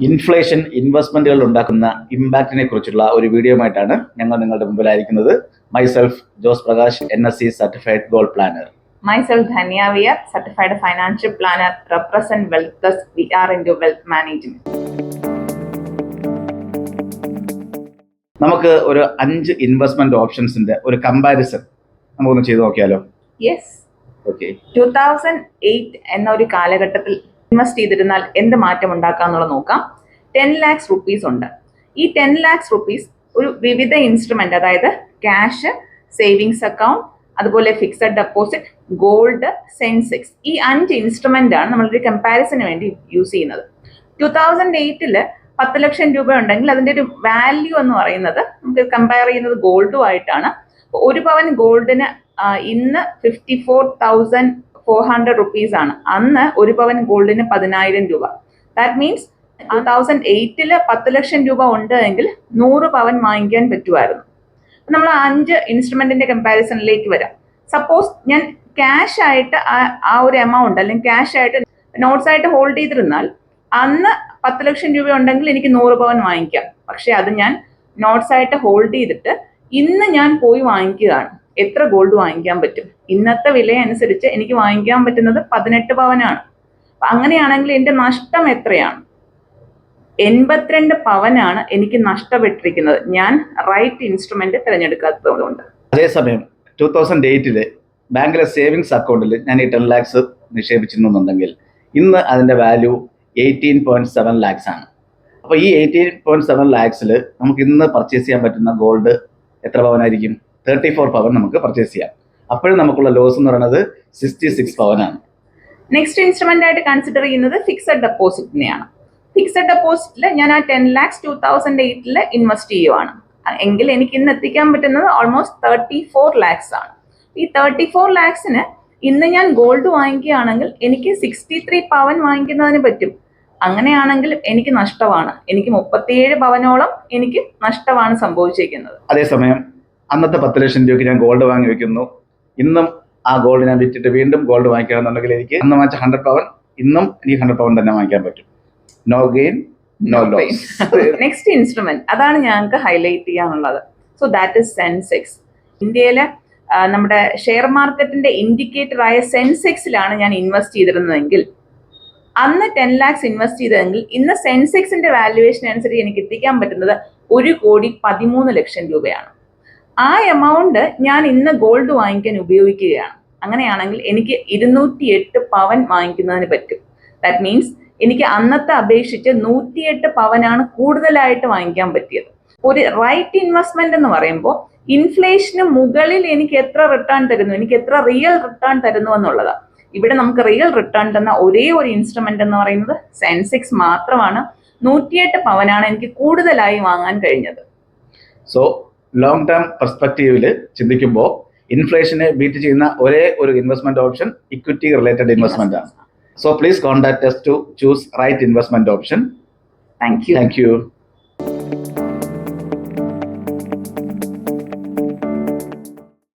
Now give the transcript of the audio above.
Inflation ഇൻവെസ്റ്റ്മെന്റുകൾ ഉണ്ടാക്കുന്ന ഇമ്പാക്റ്റിനെ കുറിച്ചുള്ള ഒരു ആയിട്ടാണ് ഞങ്ങൾ നിങ്ങളുടെ മുമ്പിലായിരിക്കുന്നത്. Myself Jose Prakash N S C certified goal planner myself Dhanya certified financial planner represent wealth we are in are wealth management. നമുക്ക് ഒരു അഞ്ച് ഇൻവെസ്റ്റ്മെന്റ് ഓപ്ഷൻസിന്റെ ഒരു കമ്പാരിസൺ നമുക്കൊന്ന് ചെയ്ത് നോക്കിയാലോ? യെസ് ഓക്കെ 2008 എന്ന ഒരു കാലഘട്ടത്തിൽ ഇൻവെസ്റ്റ് ചെയ്തിരുന്നാൽ എന്ത് മാറ്റം ഉണ്ടാക്കാം എന്നുള്ളത് നോക്കാം. ടെൻ ലാക്സ് റുപ്പീസ് ഉണ്ട്. ഈ ടെൻ ലാക്സ് റുപ്പീസ് ഒരു വിവിധ ഇൻസ്ട്രുമെന്റ് അതായത് ക്യാഷ് സേവിങ്സ് അക്കൗണ്ട് അതുപോലെ ഫിക്സഡ് ഡെപ്പോസിറ്റ് ഗോൾഡ് സെൻസെക്സ് ഈ അഞ്ച് ഇൻസ്ട്രുമെന്റ് ആണ് നമ്മളൊരു കമ്പാരിസന് വേണ്ടി യൂസ് ചെയ്യുന്നത്. ടു തൗസൻഡ് എയ്റ്റിൽ പത്ത് ലക്ഷം രൂപ ഉണ്ടെങ്കിൽ അതിന്റെ ഒരു വാല്യൂ എന്ന് പറയുന്നത് നമുക്ക് കമ്പയർ ചെയ്യുന്നത് ഗോൾഡുമായിട്ടാണ് ഒരു പവൻ ഗോൾഡിന് ഇന്ന് fifty four thousand four hundred rupees ആണ്. അന്ന് ഒരു പവൻ ഗോൾഡിന് പതിനായിരം രൂപ. ദാറ്റ് മീൻസ് ടൂ തൗസൻഡ് എയ്റ്റിൽ പത്ത് ലക്ഷം രൂപ ഉണ്ട് എങ്കിൽ നൂറ് പവൻ വാങ്ങിക്കാൻ പറ്റുമായിരുന്നു. നമ്മൾ അഞ്ച് ഇൻസ്ട്രുമെന്റിന്റെ കമ്പാരിസണിലേക്ക് വരാം. സപ്പോസ് ഞാൻ ക്യാഷ് ആയിട്ട് ആ- ഒരു എമൗണ്ട് അല്ലെങ്കിൽ ക്യാഷ് ആയിട്ട് നോട്ട്സ് ആയിട്ട് ഹോൾഡ് ചെയ്തിരുന്നാൽ അന്ന് പത്ത് ലക്ഷം രൂപ ഉണ്ടെങ്കിൽ എനിക്ക് നൂറ് പവൻ വാങ്ങിക്കാം. പക്ഷെ അത് ഞാൻ നോട്ട്സ് ആയിട്ട് ഹോൾഡ് ചെയ്തിട്ട് ഇന്ന് ഞാൻ പോയി വാങ്ങിക്കുകയാണ്. എത്ര ഗോൾഡ് വാങ്ങിക്കാൻ പറ്റും? ഇന്നത്തെ വില അനുസരിച്ച് എനിക്ക് വാങ്ങിക്കാൻ പറ്റുന്നത് പതിനെട്ട് പവനാണ്. അങ്ങനെയാണെങ്കിൽ എന്റെ നഷ്ടം എത്രയാണ്? എൺപത്തിരണ്ട് പവനാണ് എനിക്ക് നഷ്ടപ്പെട്ടിരിക്കുന്നത്. ഞാൻ റൈറ്റ് ഇൻസ്ട്രുമെന്റ് തിരഞ്ഞെടുക്കാത്തതുകൊണ്ട്. അതേസമയം ടൂ തൗസൻഡ് എയ്റ്റിൽ ബാങ്കിലെ സേവിങ്സ് അക്കൗണ്ടിൽ ഞാൻ ഈ ടെൻ ലാക്സ് നിക്ഷേപിച്ചിരുന്നുണ്ടെങ്കിൽ ഇന്ന് അതിന്റെ value eighteen point seven lakhs ആണ്. അപ്പോൾ ഈ എയ്റ്റീൻ പോയിന്റ് സെവൻ ലാക്സിൽ നമുക്ക് ഇന്ന് പർച്ചേസ് ചെയ്യാൻ പറ്റുന്ന ഗോൾഡ് എത്ര പവനായിരിക്കും? തേർട്ടി ഫോർ പവൻ നമുക്ക് പർച്ചേസ് ചെയ്യാം. അപ്പോഴും നമുക്കുള്ള ലോസ് എന്ന് പറയുന്നത് സിക്സ്റ്റി സിക്സ് പവനാണ് നെക്സ്റ്റ് ഇൻസ്ട്രുമെന്റ് ആയിട്ട് കൺസിഡർ ചെയ്യുന്നത് ഫിക്സഡ് ഡെപ്പോസിറ്റിനെയാണ് ഫിക്സഡ് ഡെപ്പോസിറ്റിൽ ഞാൻ ആ ടെൻ ലാക്സ് ടൂ തൗസൻഡ് എയ്റ്റിൽ ഇൻവെസ്റ്റ് ചെയ്യുവാണ്. എങ്കിൽ എനിക്ക് ഇന്ന് എത്തിക്കാൻ പറ്റുന്നത് ഓൾമോസ്റ്റ് തേർട്ടി ഫോർ ലാക്സ് ആണ്. ഈ തേർട്ടി ഫോർ ലാക്സിന് ഇന്ന് ഞാൻ ഗോൾഡ് വാങ്ങിക്കുകയാണെങ്കിൽ എനിക്ക് സിക്സ്റ്റി ത്രീ പവൻ വാങ്ങിക്കുന്നതിന് പറ്റും. അങ്ങനെയാണെങ്കിൽ എനിക്ക് നഷ്ടമാണ്. എനിക്ക് മുപ്പത്തിയേഴ് പവനോളം എനിക്ക് നഷ്ടമാണ് സംഭവിച്ചിരിക്കുന്നത് അതേസമയം അന്നത്തെ പത്ത് ലക്ഷം രൂപയ്ക്ക് ഞാൻ ഗോൾഡ് വാങ്ങി വെക്കുന്നു. ഇന്നും ആ ഗോൾഡ് ഞാൻ വിറ്റിട്ട് വീണ്ടും ഗോൾഡ് വാങ്ങിക്കണമെന്നുണ്ടെങ്കിൽ എനിക്ക് അന്ന് വാങ്ങിച്ച ഹൺഡ്രഡ് പവൻ ഇന്നും എനിക്ക് ഹൺഡ്രഡ് പവൻ തന്നെ വാങ്ങിക്കാൻ പറ്റും. No gain no loss next instrument അതാണ് ഞങ്ങൾക്ക് ഹൈലൈറ്റ് ചെയ്യാനുള്ളത്. സോ ദാറ്റ് ഇസ് സെൻസെക്സ് ഇന്ത്യയിലെ നമ്മുടെ ഷെയർ മാർക്കറ്റിന്റെ ഇൻഡിക്കേറ്റർ ആയ സെൻസെക്സിലാണ് ഞാൻ ഇൻവെസ്റ്റ് ചെയ്തിരുന്നതെങ്കിൽ അന്ന് ടെൻ ലാക്സ് ഇൻവെസ്റ്റ് ചെയ്തതെങ്കിൽ ഇന്ന് സെൻസെക്സിന്റെ വാല്യുവേഷൻ അനുസരിച്ച് എനിക്ക് എത്തിക്കാൻ പറ്റുന്നത് ഒരു കോടി പതിമൂന്ന് ലക്ഷം രൂപയാണ്. ആ എമൗണ്ട് ഞാൻ ഇന്ന് ഗോൾഡ് വാങ്ങിക്കാൻ ഉപയോഗിക്കുകയാണ്. അങ്ങനെയാണെങ്കിൽ എനിക്ക് ഇരുന്നൂറ്റി എട്ട് പവൻ വാങ്ങിക്കുന്നതിന് പറ്റും. ദാറ്റ് മീൻസ് എനിക്ക് അന്നത്തെ അപേക്ഷിച്ച് നൂറ്റിയെട്ട് പവനാണ് കൂടുതലായിട്ട് വാങ്ങിക്കാൻ പറ്റിയത്. ഒരു റൈറ്റ് ഇൻവെസ്റ്റ്മെന്റ് എന്ന് പറയുമ്പോൾ ഇൻഫ്ലേഷന് മുകളിൽ എനിക്ക് എത്ര റിട്ടേൺ തരുന്നു എനിക്ക് എത്ര റിയൽ റിട്ടേൺ തരുന്നു എന്നുള്ളതാണ് ഇവിടെ നമുക്ക് റിയൽ റിട്ടേൺ തന്ന ഒരേ ഒരു ഇൻസ്ട്രുമെന്റ് എന്ന് പറയുന്നത് സെൻസെക്സ് മാത്രമാണ്. നൂറ്റിയെട്ട് പവനാണ് എനിക്ക് കൂടുതലായി വാങ്ങാൻ കഴിഞ്ഞത്. സോ ലോങ് ടേം പെർസ്പെക്റ്റീവിൽ ചിന്തിക്കുമ്പോൾ ഇൻഫ്ലേഷനെ ബീറ്റ് ചെയ്യുന്ന ഒരേ ഒരു investment option equity related investment ആണ്. So please contact to choose right investment option thank you thank you